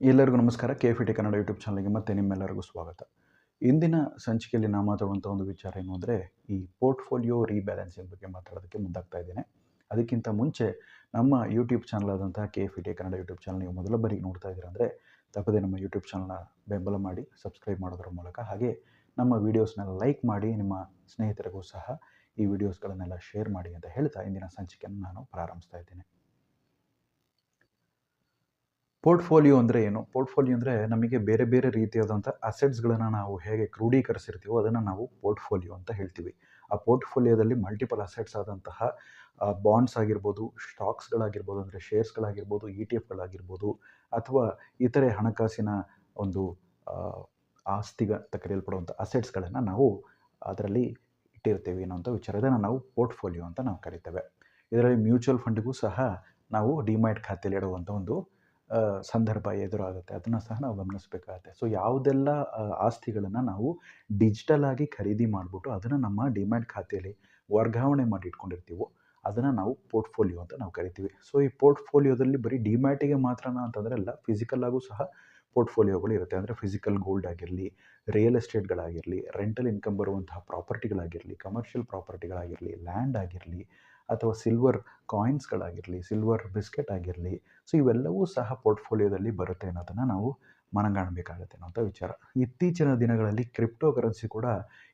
ಎಲ್ಲರಿಗೂ ನಮಸ್ಕಾರ. K F T Kannada YouTube ಚಾನಲ್ಗೆ ಮತ್ತೆ ನಿಮ್ಮೆಲ್ಲರಿಗೂ ಸ್ವಾಗತ. ಇಂದಿನ ಸಂಚಿಕೆಯಲ್ಲಿ ನಾ ಮಾತಾಡುವಂಥ ಒಂದು ವಿಚಾರ ಏನು ಅಂದರೆ, ಈ ಪೋರ್ಟ್ಫೋಲಿಯೋ ರೀಬ್ಯಾಲೆನ್ಸಿಂಗ್ ಬಗ್ಗೆ ಮಾತಾಡೋದಕ್ಕೆ ಮುಂದಾಗ್ತಾ ಇದ್ದೇನೆ. ಅದಕ್ಕಿಂತ ಮುಂಚೆ ನಮ್ಮ ಯೂಟ್ಯೂಬ್ ಚಾನಲ್ ಆದಂಥ K T Kannada YouTube channel ನೀವು ಮೊದಲ ಬಾರಿಗೆ ನೋಡ್ತಾ ಇದ್ದೀರಾ ಅಂದರೆ, ತಪ್ಪದೆ ನಮ್ಮ ಯೂಟ್ಯೂಬ್ ಚಾನಲ್ನ ಬೆಂಬಲ ಮಾಡಿ ಸಬ್ಸ್ಕ್ರೈಬ್ ಮಾಡೋದ್ರ ಮೂಲಕ. ಹಾಗೆ ನಮ್ಮ ವೀಡಿಯೋಸ್ನೆಲ್ಲ ಲೈಕ್ ಮಾಡಿ, ನಿಮ್ಮ ಸ್ನೇಹಿತರಿಗೂ ಸಹ ಈ ವಿಡಿಯೋಸ್ಗಳನ್ನೆಲ್ಲ ಶೇರ್ ಮಾಡಿ ಅಂತ ಹೇಳ್ತಾ ಇಂದಿನ ಸಂಚಿಕೆಯನ್ನು ನಾನು ಪ್ರಾರಂಭಿಸ್ತಾ ಇದ್ದೇನೆ. ಪೋರ್ಟ್ಫೋಲಿಯೋ ಅಂದರೆ ಏನು? ಪೋರ್ಟ್ಫೋಲಿಯೋ ಅಂದರೆ ನಮಗೆ ಬೇರೆ ಬೇರೆ ರೀತಿಯಾದಂಥ ಅಸೆಟ್ಸ್ಗಳನ್ನು ನಾವು ಹೇಗೆ ಕ್ರೋಢೀಕರಿಸಿರ್ತೀವೋ ಅದನ್ನು ನಾವು ಪೋರ್ಟ್ಫೋಲಿಯೋ ಅಂತ ಹೇಳ್ತೀವಿ. ಆ ಪೋರ್ಟ್ಫೋಲಿಯೋದಲ್ಲಿ ಮಲ್ಟಿಪಲ್ ಅಸೆಟ್ಸ್ ಆದಂತಹ ಬಾಂಡ್ಸ್ ಆಗಿರ್ಬೋದು, ಸ್ಟಾಕ್ಸ್ಗಳಾಗಿರ್ಬೋದು, ಅಂದರೆ ಶೇರ್ಸ್ಗಳಾಗಿರ್ಬೋದು, ಇ ಟಿ ಎಫ್ಗಳಾಗಿರ್ಬೋದು, ಅಥವಾ ಇತರೆ ಹಣಕಾಸಿನ ಒಂದು ಆಸ್ತಿಗ ಅಂತ ಕರೆಯಲ್ಪಡುವಂಥ ಅಸೆಟ್ಸ್ಗಳನ್ನು ನಾವು ಅದರಲ್ಲಿ ಇಟ್ಟಿರ್ತೀವಿ ಅನ್ನೋಂಥ ವಿಚಾರ ಇದನ್ನು ನಾವು ಪೋರ್ಟ್ಫೋಲಿಯೋ ಅಂತ ನಾವು ಕರಿತೇವೆ. ಇದರಲ್ಲಿ ಮ್ಯೂಚುವಲ್ ಫಂಡಿಗೂ ಸಹ ನಾವು ಡಿಮ್ಯಾಟ್ ಖಾತೆಯಲ್ಲಿ ಇಡುವಂಥ ಒಂದು ಸಂದರ್ಭ ಎದುರಾಗುತ್ತೆ. ಅದನ್ನು ಸಹ ನಾವು ಗಮನಿಸಬೇಕಾಗುತ್ತೆ. ಸೊ ಯಾವುದೆಲ್ಲ ಆಸ್ತಿಗಳನ್ನು ನಾವು ಡಿಜಿಟಲ್ ಆಗಿ ಖರೀದಿ ಮಾಡಿಬಿಟ್ಟು ಅದನ್ನು ನಮ್ಮ ಡಿಮ್ಯಾಟ್ ಖಾತೆಯಲ್ಲಿ ವರ್ಗಾವಣೆ ಮಾಡಿ ಇಟ್ಕೊಂಡಿರ್ತೀವೋ, ಅದನ್ನು ನಾವು ಪೋರ್ಟ್ಫೋಲಿಯೋ ಅಂತ ನಾವು ಕರಿತೀವಿ. ಸೊ ಈ ಪೋರ್ಟ್ಫೋಲಿಯೋದಲ್ಲಿ ಬರೀ ಡಿಮ್ಯಾಟಿಗೆ ಮಾತ್ರನಾ ಅಂತಂದರೆ ಅಲ್ಲ ಫಿಸಿಕಲ್ ಆಗೂ ಸಹ ಪೋರ್ಟ್ಫೋಲಿಯೋಗಳು ಇರುತ್ತೆ. ಅಂದರೆ ಫಿಸಿಕಲ್ ಗೋಲ್ಡ್ ಆಗಿರಲಿ ರಿಯಲ್ ಎಸ್ಟೇಟ್ಗಳಾಗಿರಲಿ ರೆಂಟಲ್ ಇನ್ಕಮ್ ಬರುವಂತಹ ಪ್ರಾಪರ್ಟಿಗಳಾಗಿರಲಿ ಕಮರ್ಷಿಯಲ್ ಪ್ರಾಪರ್ಟಿಗಳಾಗಿರಲಿ ಲ್ಯಾಂಡ್ ಆಗಿರಲಿ ಅಥವಾ ಸಿಲ್ವರ್ ಕಾಯಿನ್ಸ್ಗಳಾಗಿರಲಿ ಸಿಲ್ವರ್ ಬಿಸ್ಕೆಟ್ ಆಗಿರಲಿ ಸೊ ಇವೆಲ್ಲವೂ ಸಹ ಪೋರ್ಟ್ಫೋಲಿಯೋದಲ್ಲಿ ಬರುತ್ತೆ ಅನ್ನೋದನ್ನು ನಾವು ಮನಗಾಣಬೇಕಾಗತ್ತೆ ಅನ್ನೋಂಥ ವಿಚಾರ. ಇತ್ತೀಚಿನ ದಿನಗಳಲ್ಲಿ ಕ್ರಿಪ್ಟೋ ಕರೆನ್ಸಿ ಕೂಡ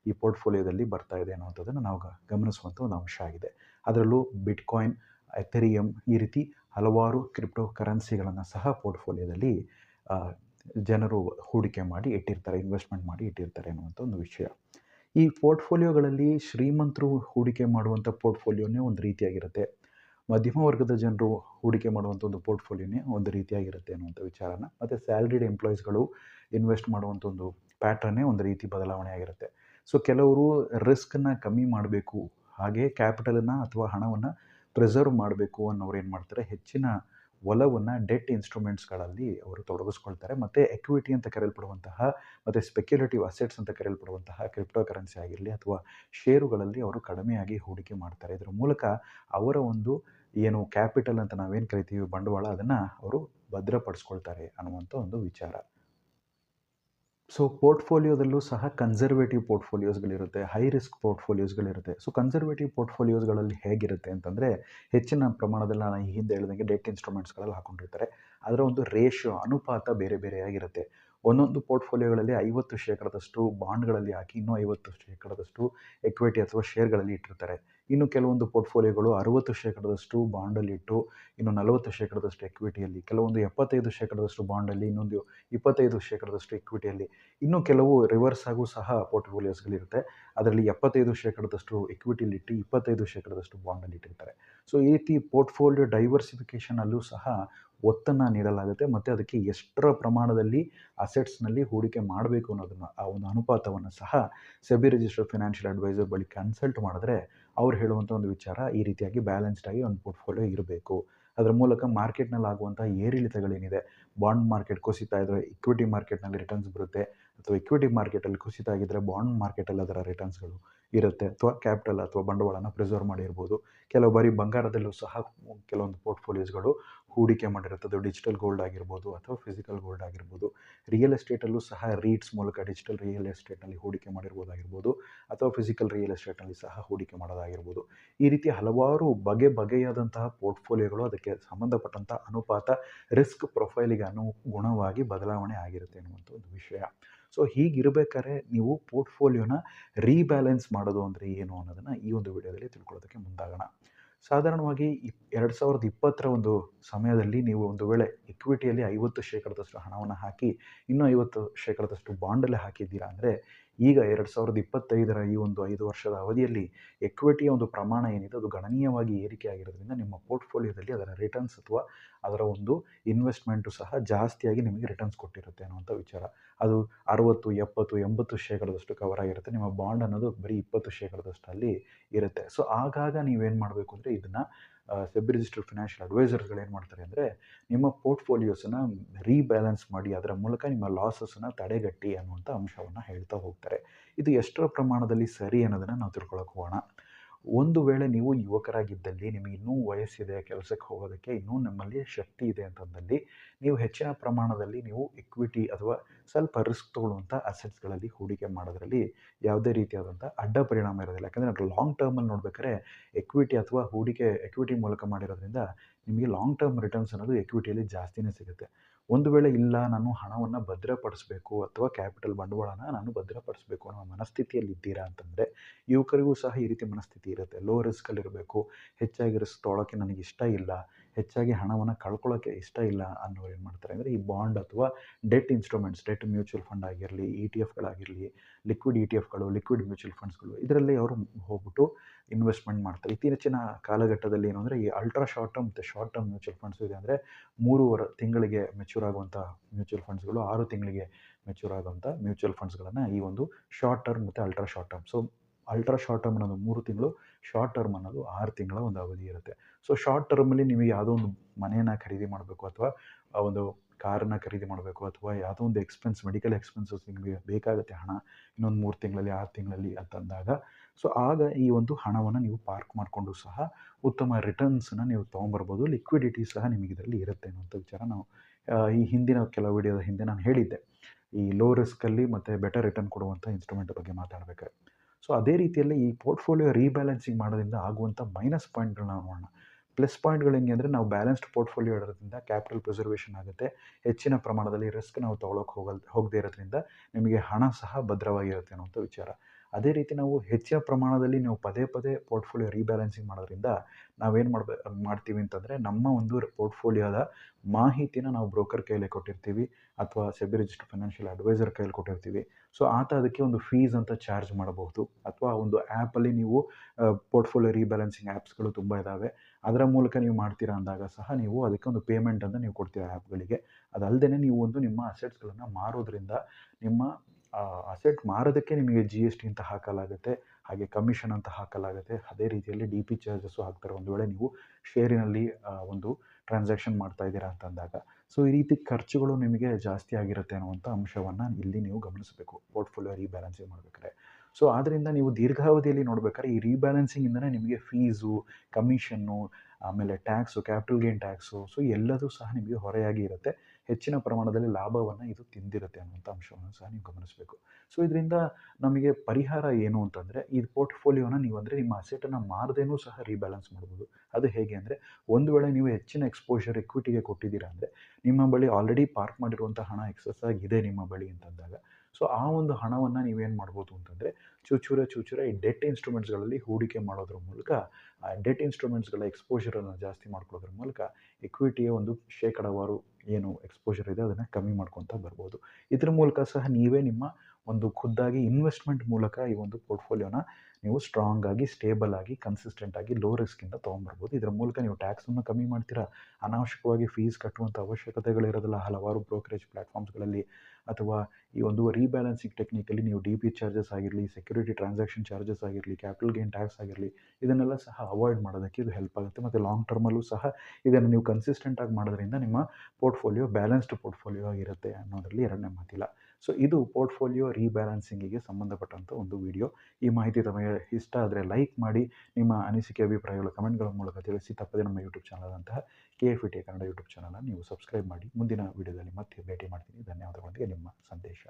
ಈ ಪೋರ್ಟ್ಫೋಲಿಯೋದಲ್ಲಿ ಬರ್ತಾ ಇದೆ ಅನ್ನೋಂಥದ್ದನ್ನು ನಾವು ಗಮನಿಸುವಂಥ ಒಂದು ಅಂಶ ಆಗಿದೆ. ಅದರಲ್ಲೂ ಬಿಟ್ಕಾಯಿನ್ ಎಥೆರಿಯಂ ಈ ರೀತಿ ಹಲವಾರು ಕ್ರಿಪ್ಟೋ ಕರೆನ್ಸಿಗಳನ್ನು ಸಹ ಪೋರ್ಟ್ಫೋಲಿಯೋದಲ್ಲಿ ಜನರು ಹೂಡಿಕೆ ಮಾಡಿ ಇಟ್ಟಿರ್ತಾರೆ ಇನ್ವೆಸ್ಟ್ಮೆಂಟ್ ಮಾಡಿ ಇಟ್ಟಿರ್ತಾರೆ ಅನ್ನುವಂಥ ಒಂದು ವಿಷಯ. ಈ ಪೋರ್ಟ್ಫೋಲಿಯೋಗಳಲ್ಲಿ ಶ್ರೀಮಂತರು ಹೂಡಿಕೆ ಮಾಡುವಂಥ ಪೋರ್ಟ್ಫೋಲಿಯೋನೇ ಒಂದು ರೀತಿಯಾಗಿರುತ್ತೆ. ಮಧ್ಯಮ ವರ್ಗದ ಜನರು ಹೂಡಿಕೆ ಮಾಡುವಂಥ ಒಂದು ಪೋರ್ಟ್ಫೋಲಿಯೋನೇ ಒಂದು ರೀತಿಯಾಗಿರುತ್ತೆ ಅನ್ನುವಂಥ ವಿಚಾರನ. ಮತ್ತು ಸ್ಯಾಲ್ರಿಡ್ ಎಂಪ್ಲಾಯೀಸ್ಗಳು ಇನ್ವೆಸ್ಟ್ ಮಾಡುವಂಥ ಒಂದು ಪ್ಯಾಟ್ರನ್ನೇ ಒಂದು ರೀತಿ ಬದಲಾವಣೆ ಆಗಿರುತ್ತೆ ಸೊ, ಕೆಲವರು ರಿಸ್ಕನ್ನು ಕಮ್ಮಿ ಮಾಡಬೇಕು, ಹಾಗೆ ಕ್ಯಾಪಿಟಲನ್ನು ಅಥವಾ ಹಣವನ್ನು ಪ್ರಿಸರ್ವ್ ಮಾಡಬೇಕು ಅನ್ನೋರು ಏನು ಮಾಡ್ತಾರೆ ಹೆಚ್ಚಿನ ಒಲವನ್ನು ಡೆಟ್ ಇನ್ಸ್ಟ್ರೂಮೆಂಟ್ಸ್ಗಳಲ್ಲಿ ಅವರು ತೊಡಗಿಸ್ಕೊಳ್ತಾರೆ. ಮತ್ತು ಎಕ್ವಿಟಿ ಅಂತ ಕರೆಯಲ್ಪಡುವಂತಹ, ಮತ್ತು ಸ್ಪೆಕ್ಯುಲೇಟಿವ್ ಅಸೆಟ್ಸ್ ಅಂತ ಕರೆಯಲ್ಪಡುವಂತಹ ಕ್ರಿಪ್ಟೋ ಕರೆನ್ಸಿ ಆಗಿರಲಿ ಅಥವಾ ಷೇರುಗಳಲ್ಲಿ ಅವರು ಕಡಿಮೆಯಾಗಿ ಹೂಡಿಕೆ ಮಾಡ್ತಾರೆ. ಇದರ ಮೂಲಕ ಅವರ ಒಂದು ಏನು ಕ್ಯಾಪಿಟಲ್ ಅಂತ ನಾವೇನು ಕರಿತೀವಿ ಬಂಡವಾಳ, ಅದನ್ನು ಅವರು ಭದ್ರಪಡಿಸ್ಕೊಳ್ತಾರೆ ಅನ್ನುವಂಥ ಒಂದು ವಿಚಾರ. ಸೊ ಪೋರ್ಟ್ಫೋಲಿಯೋದಲ್ಲೂ ಸಹ ಕನ್ಸರ್ವೇಟಿವ್ ಪೋರ್ಟ್ಫೋಲಿಯೋಸ್ಗಳಿರುತ್ತೆ ಹೈ ರಿಸ್ಕ್ ಪೋರ್ಟ್ಫೋಲಿಯೋಸ್ಗಳಿರುತ್ತೆ ಸೊ ಕನ್ಸರ್ವೇಟಿವ್ ಪೋರ್ಟ್ಫೋಲಿಯೋಸ್ಗಳಲ್ಲಿ ಹೇಗಿರುತ್ತೆ ಅಂತಂದರೆ, ಹೆಚ್ಚಿನ ಪ್ರಮಾಣದಲ್ಲಿ ನಾನು ಹಿಂದೆ ಹೇಳಿದಂಗೆ ಡೆಟ್ ಇನ್ಸ್ಟ್ರೂಮೆಂಟ್ಸ್ಗಳಲ್ಲಿ ಹಾಕೊಂಡಿರ್ತಾರೆ. ಅದರ ಒಂದು ರೇಷಿಯೋ ಅನುಪಾತ ಬೇರೆ ಬೇರೆಯಾಗಿರುತ್ತೆ. ಒಂದೊಂದು ಪೋರ್ಟ್ಫೋಲಿಯೋಗಳಲ್ಲಿ ಐವತ್ತು ಶೇಕಡದಷ್ಟು ಬಾಂಡ್ಗಳಲ್ಲಿ ಹಾಕಿ ಇನ್ನೂ ಐವತ್ತು ಶೇಕಡದಷ್ಟು ಎಕ್ವಿಟಿ ಅಥವಾ ಶೇರ್ಗಳಲ್ಲಿ ಇಟ್ಟಿರ್ತಾರೆ. ಇನ್ನು ಕೆಲವೊಂದು ಪೋರ್ಟ್ಫೋಲಿಯೋಗಳು ಅರುವತ್ತು ಶೇಕಡದಷ್ಟು ಬಾಂಡಲ್ಲಿಟ್ಟು, ಇನ್ನು ನಲವತ್ತು ಶೇಕಡದಷ್ಟು ಎಕ್ವಿಟಿಯಲ್ಲಿ, ಕೆಲವೊಂದು ಎಪ್ಪತ್ತೈದು ಶೇಕಡದಷ್ಟು ಬಾಂಡಲ್ಲಿ, ಇನ್ನೊಂದು ಇಪ್ಪತ್ತೈದು ಶೇಕಡದಷ್ಟು ಇಕ್ವಿಟಿಯಲ್ಲಿ ಇನ್ನು ಕೆಲವು ರಿವರ್ಸ್ ಆಗೂ ಸಹ ಪೋರ್ಟ್ಫೋಲಿಯೋಸ್ಗಳಿರುತ್ತೆ. ಅದರಲ್ಲಿ ಎಪ್ಪತ್ತೈದು ಶೇಕಡದಷ್ಟು ಇಟ್ಟು ಇಪ್ಪತ್ತೈದು ಶೇಕಡದಷ್ಟು ಬಾಂಡಲ್ಲಿ ಇಟ್ಟಿರ್ತಾರೆ ಸೊ, ಈ ರೀತಿ ಪೋರ್ಟ್ಫೋಲಿಯೋ ಡೈವರ್ಸಿಫಿಕೇಷನಲ್ಲೂ ಸಹ ಒತ್ತನ್ನು ನೀಡಲಾಗುತ್ತೆ ಮತ್ತು ಅದಕ್ಕೆ ಎಷ್ಟರ ಪ್ರಮಾಣದಲ್ಲಿ ಅಸೆಟ್ಸ್ನಲ್ಲಿ ಹೂಡಿಕೆ ಮಾಡಬೇಕು ಅನ್ನೋದನ್ನು ಆ ಒಂದು ಅನುಪಾತವನ್ನು ಸಹ ಸೆಬಿ ರಿಜಿಸ್ಟರ್ ಫಿನಾನ್ಷಿಯಲ್ ಅಡ್ವೈಸರ್ ಬಳಿ ಕನ್ಸಲ್ಟ್ ಮಾಡಿದ್ರೆ ಅವ್ರು ಹೇಳುವಂಥ ಒಂದು ವಿಚಾರ ಈ ರೀತಿಯಾಗಿ ಬ್ಯಾಲೆನ್ಸ್ಡ್ ಆಗಿ ಒಂದು ಪೋರ್ಟ್ಫೋಲಿಯೋ ಇರಬೇಕು. ಅದರ ಮೂಲಕ ಮಾರ್ಕೆಟ್ನಲ್ಲಿ ಆಗುವಂಥ ಏರಿಳಿತಗಳೇನಿದೆ? ಬಾಂಡ್ ಮಾರ್ಕೆಟ್ ಕುಸಿತಾ ಇದ್ದರೆ ಇಕ್ವಿಟಿ ಮಾರ್ಕೆಟ್ನಲ್ಲಿ ರಿಟರ್ನ್ಸ್ ಬರುತ್ತೆ. ಅಥವಾ ಇಕ್ವಿಟಿ ಮಾರ್ಕೆಟಲ್ಲಿ ಕುಸಿತ ಆಗಿದ್ದರೆ ಬಾಂಡ್ ಮಾರ್ಕೆಟಲ್ಲಿ ಅದರ ರಿಟರ್ನ್ಸ್ಗಳು ಇರುತ್ತೆ. ಅಥವಾ ಕ್ಯಾಪಿಟಲ್ ಅಥವಾ ಬಂಡವಾಳನ ಪ್ರಿಸರ್ವ್ ಮಾಡಿರ್ಬೋದು. ಕೆಲವು ಬಾರಿ ಬಂಗಾರದಲ್ಲೂ ಸಹ ಕೆಲವೊಂದು ಪೋರ್ಟ್ಫೋಲಿಯೋಸ್ಗಳು ಹೂಡಿಕೆ ಮಾಡಿರುತ್ತೆ. ಅದು ಡಿಜಿಟಲ್ ಗೋಲ್ಡ್ ಆಗಿರ್ಬೋದು ಅಥವಾ ಫಿಸಿಕಲ್ ಗೋಲ್ಡ್ ಆಗಿರ್ಬೋದು. ರಿಯಲ್ ಎಸ್ಟೇಟಲ್ಲೂ ಸಹ ರೀಟ್ಸ್ ಮೂಲಕ ಡಿಜಿಟಲ್ ರಿಯಲ್ ಎಸ್ಟೇಟ್ನಲ್ಲಿ ಹೂಡಿಕೆ ಮಾಡಿರ್ಬೋದಾಗಿರ್ಬೋದು. ಅಥವಾ ಫಿಸಿಕಲ್ ರಿಯಲ್ ಎಸ್ಟೇಟ್ನಲ್ಲಿ ಸಹ ಹೂಡಿಕೆ ಮಾಡೋದಾಗಿರ್ಬೋದು. ಈ ರೀತಿ ಹಲವಾರು ಬಗೆ ಬಗೆಯಾದಂತಹ ಪೋರ್ಟ್ಫೋಲಿಯೋಗಳು ಅದಕ್ಕೆ ಸಂಬಂಧಪಟ್ಟಂಥ ಅನುಪಾತ ರಿಸ್ಕ್ ಪ್ರೊಫೈಲಿಗೆ ಅನುಗುಣವಾಗಿ ಬದಲಾವಣೆ ಆಗಿರುತ್ತೆ ಅನ್ನುವಂಥ ಒಂದು ವಿಷಯ. ಸೊ ಹೀಗಿರಬೇಕಾದ್ರೆ ನೀವು ಪೋರ್ಟ್ಫೋಲಿಯೋನ ರೀಬ್ಯಾಲೆನ್ಸ್ ಮಾಡೋದು ಅಂದರೆ ಏನು ಅನ್ನೋದನ್ನು ಈ ಒಂದು ವಿಡಿಯೋದಲ್ಲಿ ತಿಳ್ಕೊಳ್ಳೋದಕ್ಕೆ ಮುಂದಾಗೋಣ. ಸಾಧಾರಣವಾಗಿ ಇಪ್, ಎರಡು ಸಾವಿರದ ಇಪ್ಪತ್ತರ ಒಂದು ಸಮಯದಲ್ಲಿ ನೀವು ಒಂದು ವೇಳೆ ಇಕ್ವಿಟಿಯಲ್ಲಿ ಐವತ್ತು ಶೇಕಡದಷ್ಟು ಹಣವನ್ನು ಹಾಕಿ ಇನ್ನೂ ಐವತ್ತು ಶೇಕಡದಷ್ಟು ಬಾಂಡಲ್ಲಿ ಹಾಕಿದ್ದೀರಾ ಅಂದರೆ ಈಗ ಎರಡು ಸಾವಿರದ ಇಪ್ಪತ್ತೈದರ ಈ ಒಂದು ಐದು ವರ್ಷದ ಅವಧಿಯಲ್ಲಿ ಎಕ್ವಿಟಿಯ ಒಂದು ಪ್ರಮಾಣ ಏನಿದೆ, ಅದು ಗಣನೀಯವಾಗಿ ಏರಿಕೆ ಆಗಿರೋದ್ರಿಂದ ನಿಮ್ಮ ಪೋರ್ಟ್ಫೋಲಿಯೋದಲ್ಲಿ ಅದರ ರಿಟರ್ನ್ಸ್ ಅಥವಾ ಅದರ ಒಂದು ಇನ್ವೆಸ್ಟ್ಮೆಂಟು ಸಹ ಜಾಸ್ತಿಯಾಗಿ ನಿಮಗೆ ರಿಟರ್ನ್ಸ್ ಕೊಟ್ಟಿರುತ್ತೆ ಅನ್ನುವಂಥ ವಿಚಾರ. ಅದು ಅರುವತ್ತು, ಎಪ್ಪತ್ತು, ಎಂಬತ್ತು ಶೇಕಡದಷ್ಟು ಕವರ್ ಆಗಿರುತ್ತೆ. ನಿಮ್ಮ ಬಾಂಡ್ ಅನ್ನೋದು ಬರೀ ಇಪ್ಪತ್ತು ಶೇಕಡದಷ್ಟಲ್ಲಿ ಇರುತ್ತೆ. ಸೊ ಆಗಾಗ ನೀವೇನು ಮಾಡಬೇಕು ಅಂದರೆ ಇದನ್ನು ಸೆಬ್ ರಿಜಿಸ್ಟರ್ಡ್ ಫಿನಾನ್ಷಿಯಲ್ ಅಡ್ವೈಸರ್ಸ್ಗಳು ಏನು ಮಾಡ್ತಾರೆ ಅಂದರೆ, ನಿಮ್ಮ ಪೋರ್ಟ್ಫೋಲಿಯೋಸನ್ನು ರೀಬ್ಯಾಲೆನ್ಸ್ ಮಾಡಿ, ಅದರ ಮೂಲಕ ನಿಮ್ಮ ಲಾಸಸ್ಸನ್ನು ತಡೆಗಟ್ಟಿ ಅನ್ನುವಂಥ ಅಂಶವನ್ನು ಹೇಳ್ತಾ ಹೋಗ್ತಾರೆ. ಇದು ಎಷ್ಟರ ಪ್ರಮಾಣದಲ್ಲಿ ಸರಿ ಅನ್ನೋದನ್ನು ನಾವು ತಿಳ್ಕೊಳಕ್ಕೆ ಹೋಗೋಣ. ಒಂದು ವೇಳೆ ನೀವು ಯುವಕರಾಗಿದ್ದಲ್ಲಿ ನಿಮಗೆ ಇನ್ನೂ ವಯಸ್ಸಿದೆ, ಕೆಲಸಕ್ಕೆ ಹೋಗೋದಕ್ಕೆ ಇನ್ನೂ ನಮ್ಮಲ್ಲಿ ಶಕ್ತಿ ಇದೆ ಅಂತಂದಲ್ಲಿ, ನೀವು ಹೆಚ್ಚಿನ ಪ್ರಮಾಣದಲ್ಲಿ ನೀವು ಇಕ್ವಿಟಿ ಅಥವಾ ಸ್ವಲ್ಪ ರಿಸ್ಕ್ ತಗೊಳ್ಳುವಂಥ ಅಸೆಟ್ಸ್ಗಳಲ್ಲಿ ಹೂಡಿಕೆ ಮಾಡೋದ್ರಲ್ಲಿ ಯಾವುದೇ ರೀತಿಯಾದಂಥ ಅಡ್ಡ ಪರಿಣಾಮ ಇರೋದಿಲ್ಲ. ಯಾಕಂದರೆ ಲಾಂಗ್ ಟರ್ಮಲ್ಲಿ ನೋಡ್ಬೇಕಾದ್ರೆ ಎಕ್ವಿಟಿ ಅಥವಾ ಹೂಡಿಕೆ ಎಕ್ವಿಟಿ ಮೂಲಕ ಮಾಡಿರೋದ್ರಿಂದ ನಿಮಗೆ ಲಾಂಗ್ ಟರ್ಮ್ ರಿಟರ್ನ್ಸ್ ಅನ್ನೋದು ಎಕ್ವಿಟಿಯಲ್ಲಿ ಜಾಸ್ತಿನೇ ಸಿಗುತ್ತೆ. ಒಂದು ವೇಳೆ ಇಲ್ಲ, ನಾನು ಹಣವನ್ನು ಭದ್ರಪಡಿಸಬೇಕು ಅಥವಾ ಕ್ಯಾಪಿಟಲ್ ಬಂಡವಾಳನ ನಾನು ಭದ್ರಪಡಿಸಬೇಕು ಅನ್ನೋ ಮನಸ್ಥಿತಿಯಲ್ಲಿ ಇದ್ದೀರಾ ಅಂತಂದರೆ, ಯುವಕರಿಗೂ ಸಹ ಈ ರೀತಿ ಮನಸ್ಥಿತಿ ಇರುತ್ತೆ. ಲೋ ರಿಸ್ಕಲ್ಲಿರಬೇಕು ಹೆಚ್ಚಾಗಿ ರಿಸ್ಕ್ ತೊಗೊಳಕ್ಕೆ ನನಗೆ ಇಷ್ಟ ಇಲ್ಲ ಹೆಚ್ಚಾಗಿ ಹಣವನ್ನು ಕಳ್ಕೊಳ್ಳೋಕ್ಕೆ ಇಷ್ಟ ಇಲ್ಲ ಅನ್ನೋರು ಏನು ಮಾಡ್ತಾರೆ ಅಂದರೆ, ಈ ಬಾಂಡ್ ಅಥವಾ debt instruments, debt mutual fund ಆಗಿರಲಿ ಇ ಟಿ ಎಫ್ಗಳಾಗಿರಲಿ ಲಿಕ್ವಿಡ್ ಇ ಟಿ ಎಫ್ಗಳು ಲಿಕ್ವಿಡ್ ಮ್ಯೂಚುವಲ್ ಫಂಡ್ಸ್ಗಳು ಇದರಲ್ಲಿ ಅವರು ಹೋಗ್ಬಿಟ್ಟು ಇನ್ವೆಸ್ಟ್ಮೆಂಟ್ ಮಾಡ್ತಾರೆ. ಇತ್ತೀಚಿನ ಕಾಲಘಟ್ಟದಲ್ಲಿ ಏನು ಅಂದರೆ, ಈ ಅಲ್ಟ್ರಾ ಶಾರ್ಟ್ ಟರ್ಮ್ ಮತ್ತು ಶಾರ್ಟ್ ಟರ್ಮ್ ಮ್ಯೂಚುವಲ್ ಫಂಡ್ಸ್ ಇದೆ ಅಂದರೆ, ಮೂರುವರೆ ತಿಂಗಳಿಗೆ ಮೆಚ್ಯೂರ್ ಆಗುವಂಥ ಮ್ಯೂಚುವಲ್ ಫಂಡ್ಸ್ಗಳು ಆರು ತಿಂಗಳಿಗೆ ಮೆಚೂರ್ ಆಗುವಂಥ ಮ್ಯೂಚುವಲ್ ಫಂಡ್ಸ್ಗಳನ್ನು ಈ ಒಂದು ಶಾರ್ಟ್ ಟರ್ಮ್ ಮತ್ತು ultra short term so ultra short term ಅನ್ನೋದು ಮೂರು ತಿಂಗಳು ಶಾರ್ಟ್ ಟರ್ಮ್ ಅನ್ನೋದು ಆರು ತಿಂಗಳ ಒಂದು ಅವಧಿ ಇರುತ್ತೆ. ಸೊ ಶಾರ್ಟ್ ಟರ್ಮಲ್ಲಿ ನಿಮಗೆ ಯಾವುದೋ ಒಂದು ಮನೆಯನ್ನು ಖರೀದಿ ಮಾಡಬೇಕು ಅಥವಾ ಒಂದು ಕಾರನ್ನು ಖರೀದಿ ಮಾಡಬೇಕು ಅಥವಾ ಯಾವುದೋ ಒಂದು ಎಕ್ಸ್ಪೆನ್ಸ್ ಮೆಡಿಕಲ್ ಎಕ್ಸ್ಪೆನ್ಸಸ್ ನಿಮಗೆ ಬೇಕಾಗುತ್ತೆ ಹಣ ಇನ್ನೊಂದು ಮೂರು ತಿಂಗಳಲ್ಲಿ, ಆರು ತಿಂಗಳಲ್ಲಿ ಅಂತಂದಾಗ ಸೊ ಆಗ ಈ ಒಂದು ಹಣವನ್ನು ನೀವು ಪಾರ್ಕ್ ಮಾಡಿಕೊಂಡು ಸಹ ಉತ್ತಮ ರಿಟರ್ನ್ಸನ್ನ ನೀವು ತೊಗೊಂಬರ್ಬೋದು ಲಿಕ್ವಿಡಿಟಿ ಸಹ ನಿಮಗೆ ಇದರಲ್ಲಿ ಇರುತ್ತೆ ಅನ್ನೋಂಥ ವಿಚಾರ ನಾವು ಈ ಹಿಂದಿನ ಕೆಲವು ವಿಡಿಯೋದ ಹಿಂದೆ ನಾನು ಹೇಳಿದ್ದೆ. ಈ ಲೋ ರಿಸ್ಕಲ್ಲಿ ಮತ್ತು ಬೆಟರ್ ರಿಟರ್ನ್ ಕೊಡುವಂಥ ಇನ್ಸ್ಟ್ರೂಮೆಂಟ್ ಬಗ್ಗೆ ಮಾತಾಡಬೇಕಾದ್ರೆ. ಸೊ ಅದೇ ರೀತಿಯಲ್ಲಿ ಈ ಪೋರ್ಟ್ಫೋಲಿಯೋ ರೀಬ್ಯಾಲೆನ್ಸಿಂಗ್ ಮಾಡೋದ್ರಿಂದ ಆಗುವಂಥ ಮೈನಸ್ ಪಾಯಿಂಟ್ಗಳನ್ನ ನೋಡೋಣ. ಪ್ಲಸ್ ಪಾಯಿಂಟ್ಗಳು ಹೆಂಗೆ ಅಂದರೆ ನಾವು ಬ್ಯಾಲೆನ್ಸ್ಡ್ ಪೋರ್ಟ್ಫೋಲಿಯೋ ಇಡೋದ್ರಿಂದ ಕ್ಯಾಪಿಟಲ್ ಪ್ರಿಸರ್ವೇಷನ್ ಆಗುತ್ತೆ. ಹೆಚ್ಚಿನ ಪ್ರಮಾಣದಲ್ಲಿ ರಿಸ್ಕ್ ನಾವು ತೊಗೊಳಕ್ಕೆ ಹೋಗಲ್, ಹೋಗದೇ ಇರೋದ್ರಿಂದ ನಿಮಗೆ ಹಣ ಸಹ ಭದ್ರವಾಗಿರುತ್ತೆ ಅನ್ನೋಂಥ ವಿಚಾರ. ಅದೇ ರೀತಿ ನಾವು ಹೆಚ್ಚಿನ ಪ್ರಮಾಣದಲ್ಲಿ ನೀವು ಪದೇ ಪದೇ ಪೋರ್ಟ್ಫೋಲಿಯೋ ರೀಬ್ಯಾಲೆನ್ಸಿಂಗ್ ಮಾಡೋದ್ರಿಂದ ನಾವೇನು ಮಾಡ್ಬೇ, ಮಾಡ್ತೀವಿ ಅಂತಂದರೆ ನಮ್ಮ ಒಂದು ಪೋರ್ಟ್ಫೋಲಿಯೋದ ಮಾಹಿತಿನ ನಾವು ಬ್ರೋಕರ್ ಕೈಯಲ್ಲೇ ಕೊಟ್ಟಿರ್ತೀವಿ ಅಥವಾ ಸೆಬಿ ರಿಜಿಸ್ಟರ್ ಫೈನಾನ್ಷಿಯಲ್ ಅಡ್ವೈಸರ್ ಕೈಯಲ್ಲಿ ಕೊಟ್ಟಿರ್ತೀವಿ. ಸೊ ಆತ ಅದಕ್ಕೆ ಒಂದು ಫೀಸ್ ಅಂತ ಚಾರ್ಜ್ ಮಾಡಬಹುದು ಅಥವಾ ಒಂದು ಆ್ಯಪಲ್ಲಿ ನೀವು ಪೋರ್ಟ್ಫೋಲಿಯೋ ರೀಬ್ಯಾಲೆನ್ಸಿಂಗ್ ಆ್ಯಪ್ಸ್ಗಳು ತುಂಬ ಇದ್ದಾವೆ ಅದರ ಮೂಲಕ ನೀವು ಮಾಡ್ತೀರಾ ಅಂದಾಗ ಸಹ ನೀವು ಅದಕ್ಕೆ ಒಂದು ಪೇಮೆಂಟ್ ಅಂತ ನೀವು ಕೊಡ್ತೀರಾ ಆ್ಯಪ್ಗಳಿಗೆ ಅದಲ್ಲದೆ ನೀವು ಒಂದು ನಿಮ್ಮ ಅಸೆಟ್ಸ್ಗಳನ್ನು ಮಾರೋದ್ರಿಂದ ನಿಮ್ಮ ಅಸೆಟ್ ಮಾರೋದಕ್ಕೆ ನಿಮಗೆ ಜಿ ಎಸ್ ಟಿ ಅಂತ ಹಾಕಲಾಗುತ್ತೆ, ಹಾಗೆ ಕಮಿಷನ್ ಅಂತ ಹಾಕಲಾಗುತ್ತೆ. ಅದೇ ರೀತಿಯಲ್ಲಿ ಡಿ ಪಿ ಚಾರ್ಜಸ್ಸು ಹಾಕ್ತಾರೆ. ಒಂದು ವೇಳೆ ನೀವು ಶೇರಿನಲ್ಲಿ ಒಂದು ಟ್ರಾನ್ಸಾಕ್ಷನ್ ಮಾಡ್ತಾ ಇದ್ದೀರಾ ಅಂತಂದಾಗ ಸೊ ಈ ರೀತಿ ಖರ್ಚುಗಳು ನಿಮಗೆ ಜಾಸ್ತಿ ಆಗಿರುತ್ತೆ ಅನ್ನುವಂಥ ಅಂಶವನ್ನು ಇಲ್ಲಿ ನೀವು ಗಮನಿಸಬೇಕು. ಪೋರ್ಟ್ಫೋಲಿಯೋ ರೀಬ್ಯಾಲೆನ್ಸಿಂಗ್ ಮಾಡಬೇಕಾದ್ರೆ. ಸೊ ಆದ್ದರಿಂದ ನೀವು ದೀರ್ಘಾವಧಿಯಲ್ಲಿ ನೋಡ್ಬೇಕಾದ್ರೆ ಈ ರೀಬ್ಯಾಲೆನ್ಸಿಂಗಿಂದನೇ ನಿಮಗೆ ಫೀಸು ಕಮಿಷನ್ನು ಆಮೇಲೆ tax capital gain tax so ಎಲ್ಲದೂ ಸಹ ನಿಮಗೆ ಹೊರೆಯಾಗಿ ಇರುತ್ತೆ. ಹೆಚ್ಚಿನ ಪ್ರಮಾಣದಲ್ಲಿ ಲಾಭವನ್ನು ಇದು ತಿಂದಿರುತ್ತೆ ಅನ್ನುವಂಥ ಅಂಶವನ್ನು ಸಹ ನೀವು ಗಮನಿಸಬೇಕು. ಸೊ ಇದರಿಂದ ನಮಗೆ ಪರಿಹಾರ ಏನು ಅಂತಂದರೆ ಈ ಪೋರ್ಟ್ಫೋಲಿಯೋನ ನೀವು ಅಂದರೆ ನಿಮ್ಮ ಅಸೆಟನ್ನು ಮಾರದೇನೂ ಸಹ ರೀಬ್ಯಾಲೆನ್ಸ್ ಮಾಡ್ಬೋದು. ಅದು ಹೇಗೆ ಅಂದರೆ ಒಂದು ವೇಳೆ ನೀವು ಹೆಚ್ಚಿನ ಎಕ್ಸ್ಪೋಷರ್ ಇಕ್ವಿಟಿಗೆ ಕೊಟ್ಟಿದ್ದೀರಾ ಅಂದರೆ ನಿಮ್ಮ ಬಳಿ ಆಲ್ರೆಡಿ ಪಾರ್ಕ್ ಮಾಡಿರುವಂಥ ಹಣ ಎಕ್ಸಸ್ ಆಗಿದೆ ನಿಮ್ಮ ಬಳಿ ಅಂತಂದಾಗ ಸೊ ಆ ಒಂದು ಹಣವನ್ನು ನೀವೇನು ಮಾಡ್ಬೋದು ಅಂತಂದರೆ ಚೂಚೂರ ಚೂಚೂರ ಈ ಡೆಟ್ ಇನ್ಸ್ಟ್ರೂಮೆಂಟ್ಸ್ಗಳಲ್ಲಿ ಹೂಡಿಕೆ ಮಾಡೋದ್ರ ಮೂಲಕ, ಆ ಡೆಟ್ ಇನ್ಸ್ಟ್ರೂಮೆಂಟ್ಸ್ಗಳ ಎಕ್ಸ್ಪೋಜರನ್ನು ಜಾಸ್ತಿ ಮಾಡ್ಕೊಳ್ಳೋದ್ರ ಮೂಲಕ ಇಕ್ವಿಟಿಯ ಒಂದು ಶೇಕಡಾವಾರು ಏನು ಎಕ್ಸ್ಪೋಜರ್ ಇದೆ, ಅದನ್ನು ಕಮ್ಮಿ ಮಾಡ್ಕೊತಾ ಬರ್ಬೋದು. ಇದ್ರ ಮೂಲಕ ಸಹ ನೀವೇ ನಿಮ್ಮ ಒಂದು ಖುದ್ದಾಗಿ ಇನ್ವೆಸ್ಟ್ಮೆಂಟ್ ಮೂಲಕ ಈ ಒಂದು ಪೋರ್ಟ್ಫೋಲಿಯೋನ ನೀವು ಸ್ಟ್ರಾಂಗ್ ಆಗಿ ಸ್ಟೇಬಲ್ ಆಗಿ ಕನ್ಸಿಸ್ಟೆಂಟ್ ಆಗಿ ಲೋ ರಿಸ್ಕಿಂದ ತೊಗೊಂಬರ್ಬೋದು ಇದರ ಮೂಲಕ ನೀವು ಟ್ಯಾಕ್ಸನ್ನು ಕಮ್ಮಿ ಮಾಡ್ತೀರಾ? ಅನಾವಶ್ಯಕವಾಗಿ ಫೀಸ್ ಕಟ್ಟುವಂಥ ಅವಶ್ಯಕತೆಗಳಿರೋದಿಲ್ಲ, ಹಲವಾರು ಬ್ರೋಕರೇಜ್ ಪ್ಲ್ಯಾಟ್ಫಾರ್ಮ್ಸ್ಗಳಲ್ಲಿ ಅಥವಾ ಈ ಒಂದು ರೀಬ್ಯಾಲೆನ್ಸಿಂಗ್ ಟೆಕ್ನಿಕಲ್ಲಿ ನೀವು ಡಿ ಪಿ ಚಾರ್ಜಸ್ ಆಗಿರಲಿ ಸೆಕ್ಯೂರಿಟಿ ಟ್ರಾನ್ಸಾಕ್ಷನ್ ಚಾರ್ಜಸ್ ಆಗಿರಲಿ ಕ್ಯಾಪಿಟಲ್ ಗೇನ್ ಟ್ಯಾಕ್ಸ್ ಆಗಿರಲಿ, ಇದನ್ನೆಲ್ಲ ಸಹ ಅವಾಯ್ಡ್ ಮಾಡೋದಕ್ಕೆ ಇದು ಹೆಲ್ಪ್ ಆಗುತ್ತೆ. ಮತ್ತು ಲಾಂಗ್ ಟರ್ಮಲ್ಲೂ ಸಹ ಇದನ್ನು ನೀವು ಕನ್ಸಿಸ್ಟೆಂಟಾಗಿ ಮಾಡೋದ್ರಿಂದ ನಿಮ್ಮ ಪೋರ್ಟ್ಫೋಲಿಯೋ ಬ್ಯಾಲೆನ್ಸ್ಡ್ ಪೋರ್ಟ್ಫೋಲಿಯೋ ಆಗಿರುತ್ತೆ ಅನ್ನೋದರಲ್ಲಿ ಎರಡನೇ ಮಾತಿಲ್ಲ. ಸೊ ಇದು ಪೋರ್ಟ್ಫೋಲಿಯೋ ರೀಬ್ಯಾಲೆನ್ಸಿಂಗಿಗೆ ಸಂಬಂಧಪಟ್ಟಂಥ ಒಂದು ವಿಡಿಯೋ ಈ ಮಾಹಿತಿ ತಮಗೆ ಇಷ್ಟ ಆದರೆ ಲೈಕ್ ಮಾಡಿ, ನಿಮ್ಮ ಅನಿಸಿಕೆ, ಅಭಿಪ್ರಾಯಗಳು ಕಮೆಂಟ್ಗಳ ಮೂಲಕ ತಿಳಿಸಿ, ತಪ್ಪದೆ ನಮ್ಮ YouTube channel K F T Kannada YouTube ಚಾನಲನ್ನು ನೀವು ಸಬ್ಸ್ಕ್ರೈಬ್ ಮಾಡಿ. ಮುಂದಿನ ವಿಡಿಯೋದಲ್ಲಿ ಮತ್ತೆ ಭೇಟಿ ಮಾಡ್ತೀನಿ. ಧನ್ಯವಾದಗಳೊಂದಿಗೆ ನಿಮ್ಮ ಸಂದೇಶ.